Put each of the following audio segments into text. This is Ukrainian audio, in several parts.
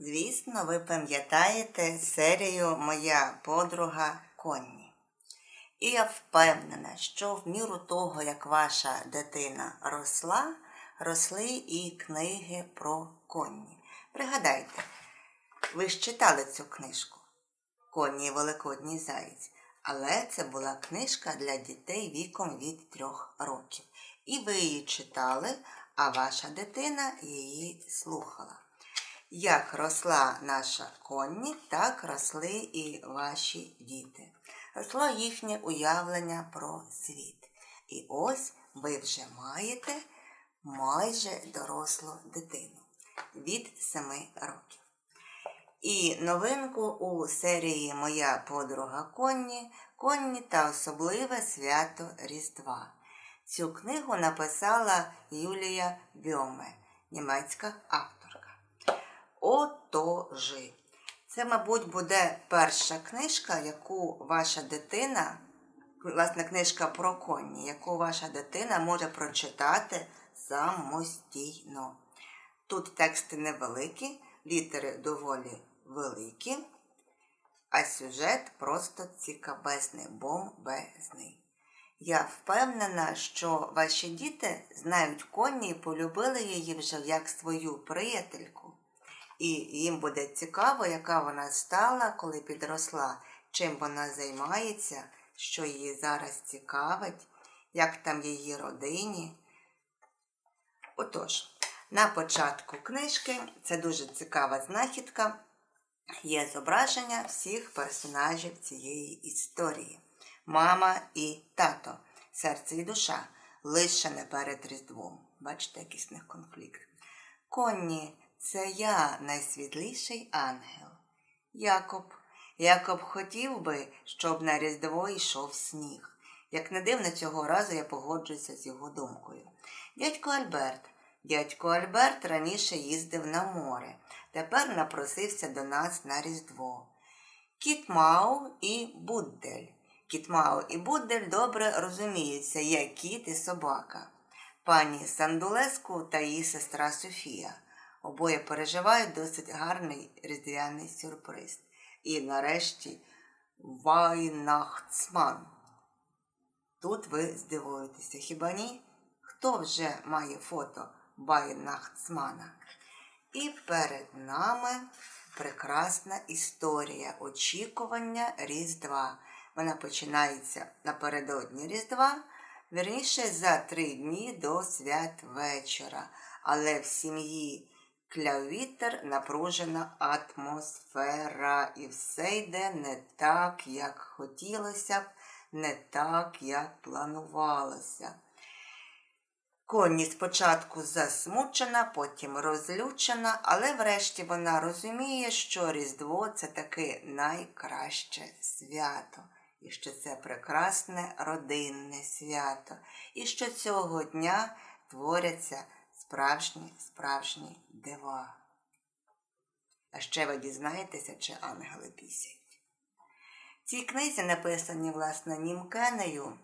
Звісно, ви пам'ятаєте серію Моя подруга Конні. І я впевнена, що в міру того, як ваша дитина росла, росли і книги про Конні. Пригадайте, ви ж читали цю книжку Конні і Великодній Заєць. Але це була книжка для дітей віком від трьох років. І ви її читали, а ваша дитина її слухала. Як росла наша Конні, так росли і ваші діти. Росло їхнє уявлення про світ. І ось ви вже маєте майже дорослу дитину від 7 років. І новинку у серії Моя подруга Конні Конні та особливе свято Різдва. Цю книгу написала Юлія Бьоме, німецька авторка. Отожи. Це, мабуть, буде перша книжка, яку ваша дитина, власне, книжка про коні, яку ваша дитина може прочитати самостійно. Тут тексти невеликі, літери доволі великі, а сюжет просто цікавезний, бомбезний. Я впевнена, що ваші діти знають коні і полюбили її вже як свою приятельку. І їм буде цікаво, яка вона стала, коли підросла, чим вона займається, що її зараз цікавить, як там її родині. Отож, на початку книжки це дуже цікава знахідка. Є зображення всіх персонажів цієї історії. Мама і тато, серце і душа, лише не перед Різдвом. Бачите, якийсь них конфлікт. Конні, це я найсвітліший ангел. Якоб. Якоб хотів би, щоб на Різдво йшов сніг. Як не дивно, цього разу я погоджуюся з його думкою. Дядько Альберт. Дядько Альберт раніше їздив на море, тепер напросився до нас на Різдво. Кіт Мау і Буддель. Кіт Мау і Буддель добре розуміються, як кіт і собака. Пані Сандулеску та її сестра Софія. Обоє переживають досить гарний різдвяний сюрприз. І нарешті Вайнахцман. Тут ви здивуєтеся, хіба ні? Хто вже має фото Вайнахцмана? І перед нами прекрасна історія очікування Різдва. Вона починається напередодні Різдва, вірніше за три дні до святвечора. Але в сім'ї Клявітер напружена атмосфера, і все йде не так, як хотілося б, не так, як планувалося. Конні спочатку засмучена, потім розлючена, але врешті вона розуміє, що Різдво це таки найкраще свято, і що це прекрасне родинне свято, і що цього дня творяться справжні справжні дива. А ще ви дізнаєтеся, чи ангели пісять. Цій книзі написані, власне, Німкенею,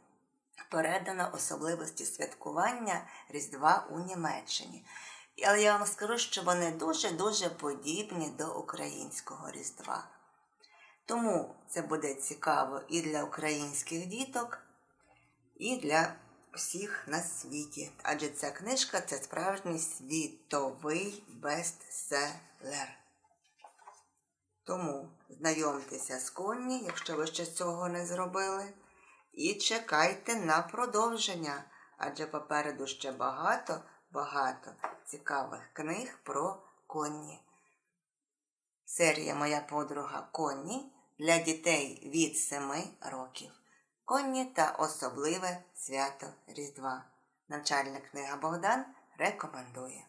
передано особливості святкування Різдва у Німеччині. Але я вам скажу, що вони дуже-дуже подібні до українського Різдва. Тому це буде цікаво і для українських діток, і для всіх на світі. Адже ця книжка це справжній світовий бестселер. Тому знайомтеся з Конні, якщо ви ще цього не зробили. І чекайте на продовження, адже попереду ще багато, багато цікавих книг про Конні. Серія Моя подруга Конні для дітей від 7 років. Конні та особливе свято Різдва. Навчальна книга Богдан рекомендує.